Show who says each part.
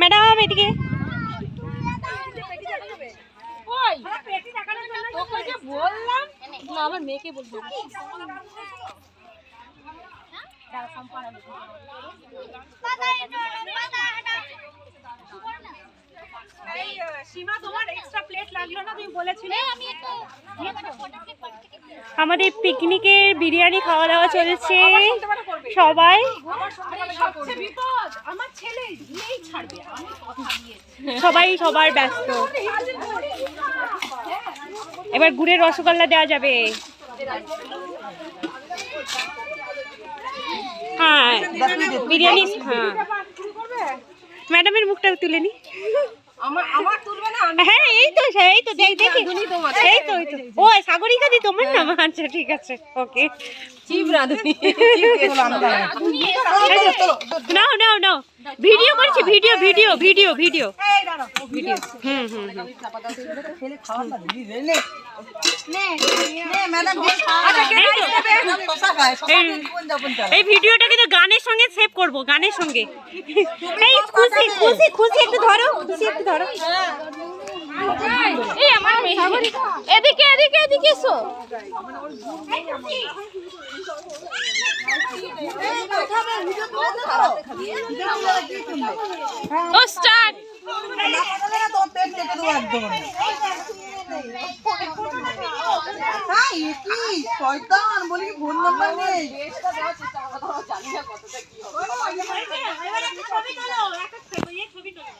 Speaker 1: Madam এদিকে
Speaker 2: না আমার মেয়েকে বলব
Speaker 3: সীমা তোমার এক্সট্রা প্লেট লাগল না? তুমি বলেছিলে।
Speaker 1: আমাদের পিকনিকের বিরিয়ানি খাওয়া দাওয়া চলছে। সবাই। সবাই সবার ব্যস্ত। এবার গুড়ের রসগোল্লা দেওয়া যাবে। হ্যাঁ বিরিয়ানি হ্যাঁ। ম্যাডামের মুখটা তুলে নি।
Speaker 2: আমার আমার তুলবে না
Speaker 1: হ্যাঁ এই তো এই তো দেখ দেখি। এই তো ও সাগরিকা দি তোমার নাম আচ্ছা ঠিক আছে ওকে।
Speaker 2: চিপ রাঁধুনি।
Speaker 1: Now now now. ভিডিও করছি video video video video. Video hmm hmm hmm. এই- এই ভিডিওটা কিন্তু গানের সঙ্গে সেভ করব গানের সঙ্গে। এই খুশি খুশি খুশি একটু ধরো খুশি একটু ধরো।
Speaker 2: এই আমার এদিকে এদিকে এদিকে এসো। ও স্টার্ট
Speaker 4: শয়তান বলি ফোন নাম্বার নেই?